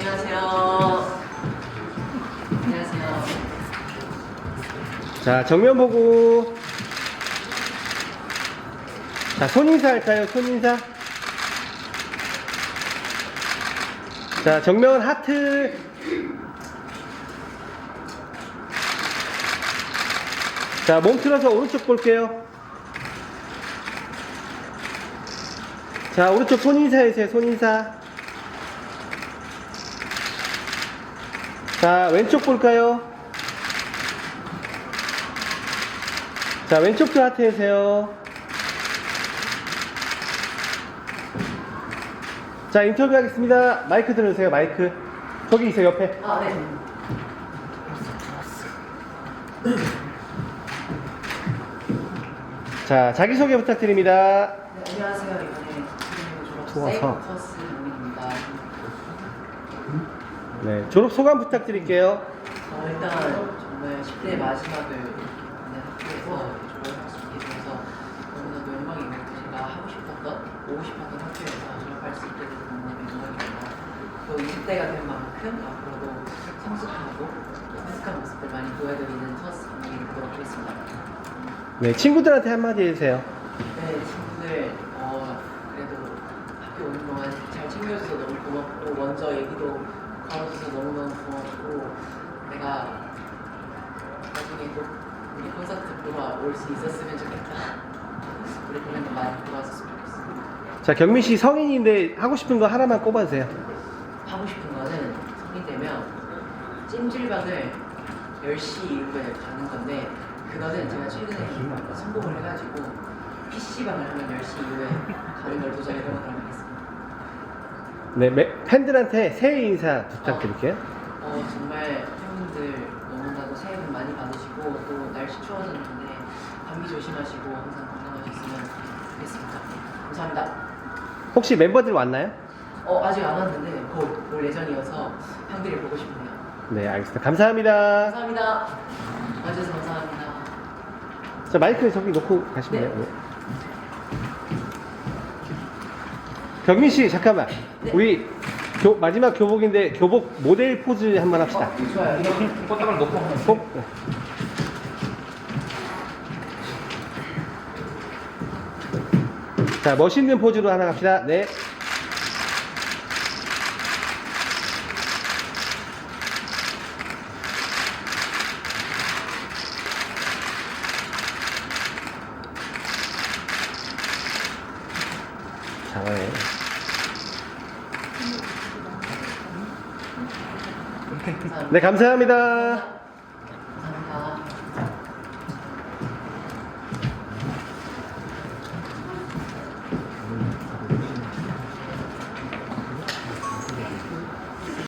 안녕하세요. 안녕하세요. 자, 정면 보고. 자, 손인사 할까요? 손인사. 자, 정면 하트. 자, 몸 틀어서 오른쪽 볼게요. 자, 오른쪽 손인사 해주세요, 손인사. 자, 왼쪽 볼까요? 자, 왼쪽도 하트 해주세요. 자, 인터뷰 하겠습니다. 마이크 들으세요, 마이크. 저기 있어요, 옆에. 아, 네. 자, 자기소개 부탁드립니다. 네, 안녕하세요. 이번에 좋아서. 세이브 커스 용입니다. 네, 졸업 소감 부탁드릴게요. 어, 일단 정말 10대 마지막을 있는 학교에서 졸업할 수 있게 돼서 너무나도 영광이고 또 제가 하고 싶었던, 오고 싶었던 학교에서 졸업할 수 있게 돼서 너무나도 영광입니다. 또 20대가 된 만큼 앞으로도 성숙하고 성숙한 모습을 많이 보여드리는 커스 용이 되도록 하겠습니다. 네, 친구들한테 한마디 해주세요. 네, 친구들, 어, 그래도 학교 오는 동안 잘 챙겨줘서 너무 고맙고, 먼저 얘기도 걸어줘서 너무너무 고맙고, 내가 나중에 꼭 우리 콘서트 보러 올 수 있었으면 좋겠다. 우리 공연도 많이 왔으면 좋겠어. 자, 경민 씨 성인인데 하고 싶은 거 하나만 꼽아주세요. 하고 싶은 거는 성인 되면 찜질방을 10시 이후에 가는 건데, 그거는 제가 최근에 성공을 해가지고, PC방을 하면 10시 이후에 가는 걸 도전해보도록. 네, 매- 팬들한테 새해 인사 부탁드릴게요. 어, 정말 팬분들 너무나도 새해 복 많이 받으시고 또 날씨 추워졌는데 감기 조심하시고 항상 건강하셨으면 좋겠습니다. 감사합니다. 혹시 멤버들 왔나요? 어, 아직 안 왔는데 곧 올 예정이어서 팬들이 보고 싶네요. 네, 알겠습니다. 감사합니다. 감사합니다. 와주셔서 감사합니다. 자, 마이크 저기 놓고 가시면 돼요. 네. 경민 씨, 잠깐만. 네. 우리 교- 마지막 교복인데 교복 모델 포즈 한 번 합시다. 어, 좋아요. 이렇게 꽃다발 놓고 어? 자, 멋있는 포즈로 하나 갑시다. 네. 잘하네. 감사합니다. 네, 감사합니다.